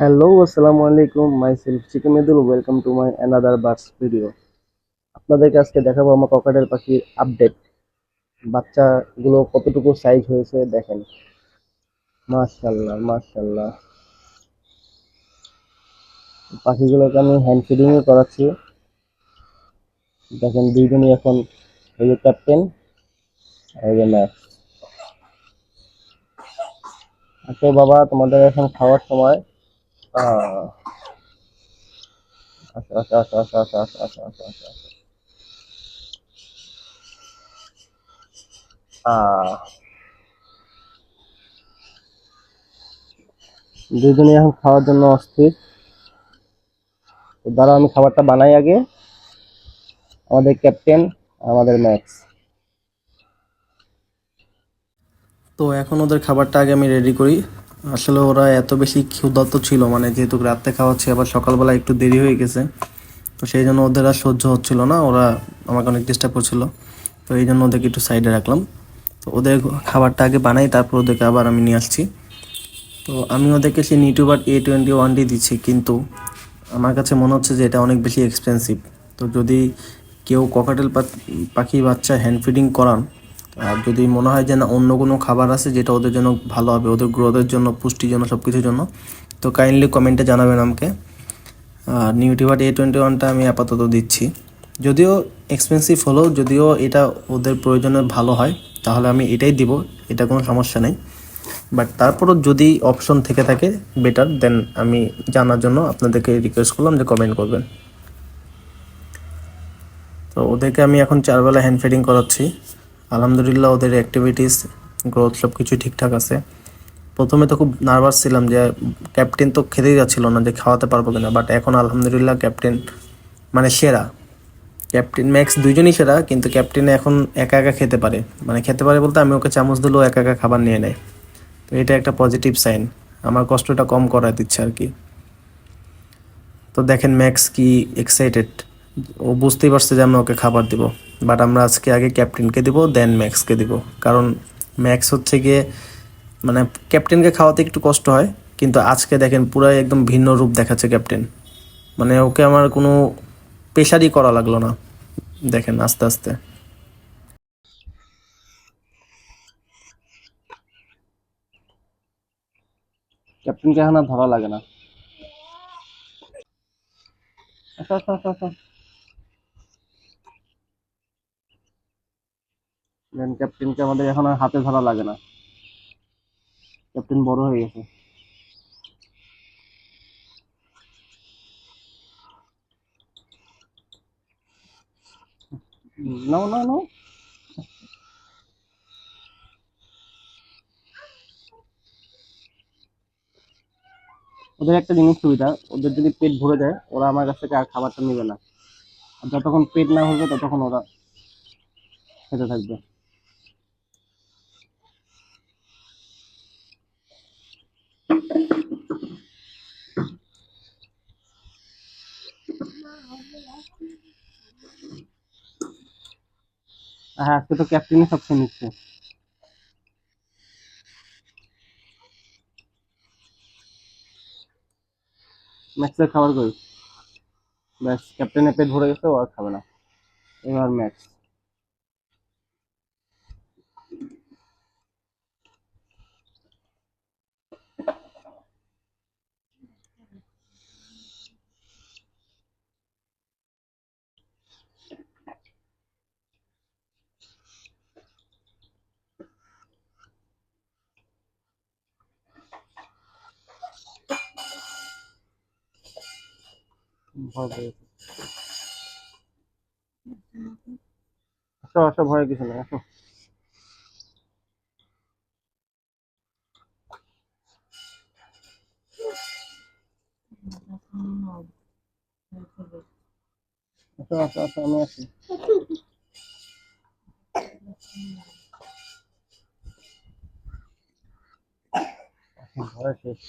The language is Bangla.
হ্যালো আসসালামু আলাইকুম মাই self chicken মেদুল welcome to my another birds video আপনাদেরকে আজকে দেখাবো আমার ককাটেল পাখির আপডেট বাচ্চাগুলো কতটুকু সাইজ হয়েছে, দেখেন। মাশাল্লাহ মাশাল্লাহ পাখিগুলোকে আমি হ্যান্ড ফিডিংও করাচ্ছি। দেখেন, দুইজনই এখন এই যে ক্যাপ্টেন আচ্ছা বাবা, তোমাদের এখন খাওয়ার সময়। আচ্ছা আচ্ছা আচ্ছা আচ্ছা আচ্ছা আচ্ছা আচ্ছা আচ্ছা আচ্ছা আচ্ছা দুজনে এখন খাওয়ার জন্য অস্থির। তো দাঁড়াও, আমি খাবারটা বানাই আগে। আমাদের ক্যাপ্টেন, আমাদের ম্যাক্স। তো এখন ওদের খাবারটা আগে আমি রেডি করি। আসলে ওরা এত বেশি ক্ষুধার্ত ছিল মানে যেহেতু রাত্রে খাওয়াচ্ছি আবার সকালবেলা একটু দেরি হয়ে গেছে, তো সেই জন্য ওদের আর সহ্য হচ্ছিল না, ওরা আমাকে অনেক ডিস্টার্ব করছিল, তো এই জন্য ওদেরকে একটু সাইডে রাখলাম। তো ওদের খাবারটা আগে বানাই, তারপর ওদেরকে আবার আমি নিয়ে আসছি। তো আমি ওদেরকে সেই নিউটিউবার এ টোয়েন্টি ওয়ানটি দিচ্ছি, কিন্তু আমার কাছে মনে হচ্ছে যে এটা অনেক বেশি এক্সপেন্সিভ তো যদি কেউ ককাটেল পাখি বাচ্চা হ্যান্ড ফিডিং করান আর যদি মনে হয় যে না, অন্য কোনো খাবার আছে যেটা ওদের জন্য ভালো হবে, ওদের গ্রোথের জন্য, পুষ্টির জন্য সব কিছুর জন্য, তো কাইন্ডলি কমেন্টে জানাবেন আমাকে। আর নিউটিভার এ টোয়েন্টি ওয়ানটা আমি আপাতত দিচ্ছি। যদিও এক্সপেন্সিভ হলেও যদিও এটা ওদের প্রয়োজনে ভালো হয়, তাহলে আমি এটাই দিব, এটা কোনো সমস্যা নেই। বাট তারপরও যদি অপশন থেকে থাকে বেটার দেন আমি জানার জন্য আপনাদেরকে রিকোয়েস্ট করলাম যে কমেন্ট করবেন। তো ওদেরকে আমি এখন চারবেলা হ্যান্ড ফিডিং করাচ্ছি। আলহামদুলিল্লাহ, ওদের অ্যাক্টিভিটিস গ্রোথ সব কিছুই ঠিকঠাক আছে। প্রথমে তো খুব নার্ভাস ছিলাম যে ক্যাপ্টেন তো খেতেই যাচ্ছিল না যে খাওয়াতে পারব কিনা বাট এখন আলহামদুলিল্লাহ ক্যাপ্টেন মানে সেরা। ক্যাপ্টেন ম্যাক্স দুইজনই সেরা, কিন্তু ক্যাপ্টেন এখন একা একা খেতে পারে। মানে খেতে পারে বলতে আমি ওকে চামচ দিলেও একা একা খাবার নিয়ে নেয়। তো এটা একটা পজিটিভ সাইন আমার কষ্টটা কম করা দিচ্ছে আর কি। তো দেখেন ম্যাক্স কি এক্সাইটেড ও বুঝতেই পারছে যে আমরা ওকে খাবার দিব। বাট আমরা আজকে আগে ক্যাপ্টেনকে দিব দেন ম্যাক্সকে দিব। কারণ ম্যাক্স হচ্ছে গিয়ে মানে ক্যাপ্টেনকে খাওয়াতে একটু কষ্ট হয়, কিন্তু আজকে দেখেন পুরাই একদম ভিন্ন রূপ দেখাচ্ছে ক্যাপ্টেন। মানে ওকে আমার কোনো প্রেশারই করা লাগল না। দেখেন আস্তে আস্তে। ক্যাপ্টেনকে এখন আর ধরা লাগে না। আচ্ছা আচ্ছা আচ্ছা দেন ক্যাপ্টেনকে আমাদের এখন আর হাতে ধরা লাগে না। ক্যাপ্টেন বড় হয়ে গেছে। নাও নাও নাও ওদের একটা জিনিস সুবিধা, ওদের যদি পেট ভরে যায়, ওরা আমার কাছ থেকে আর খাবারটা নেবে না। আর যতক্ষণ পেট না ভরবে, ততক্ষণ ওরা খেতে থাকবে। হ্যাঁ আজকে তো ক্যাপ্টেনই সবচেয়ে নিচ্ছে। ম্যাক্সের খাবার কই? ব্যাস ক্যাপ্টেনের পেট ভরে গেছে, ও আর খাবে না। এবার ম্যাক্স ভয় পেয়ে গেছে আসো আসো ভয় কিছু নেই আসো আসো আসো আসো আমি আসি ভয় শেষ